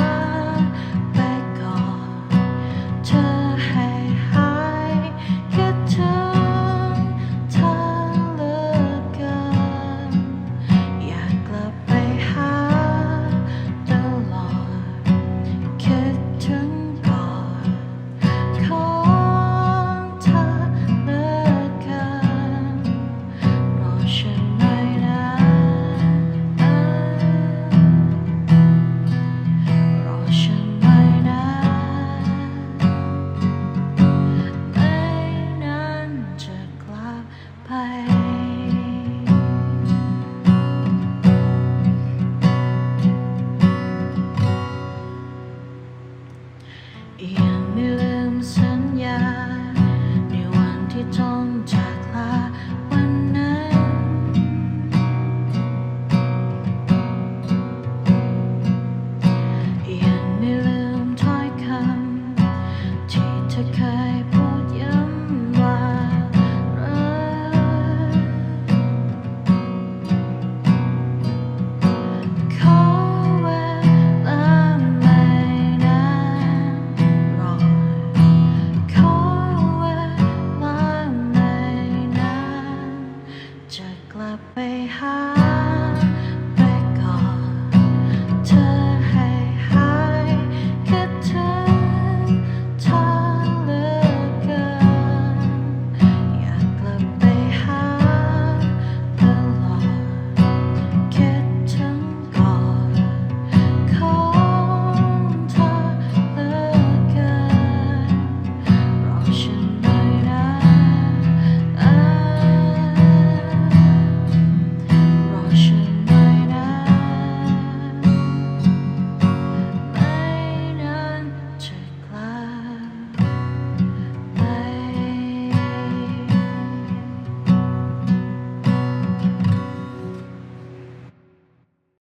fire. ยังไม่ลืมสัญญา ในวันที่ต้องจากลาวันนั้น ยังไม่ลืมถ้อยคำที่เธอเคย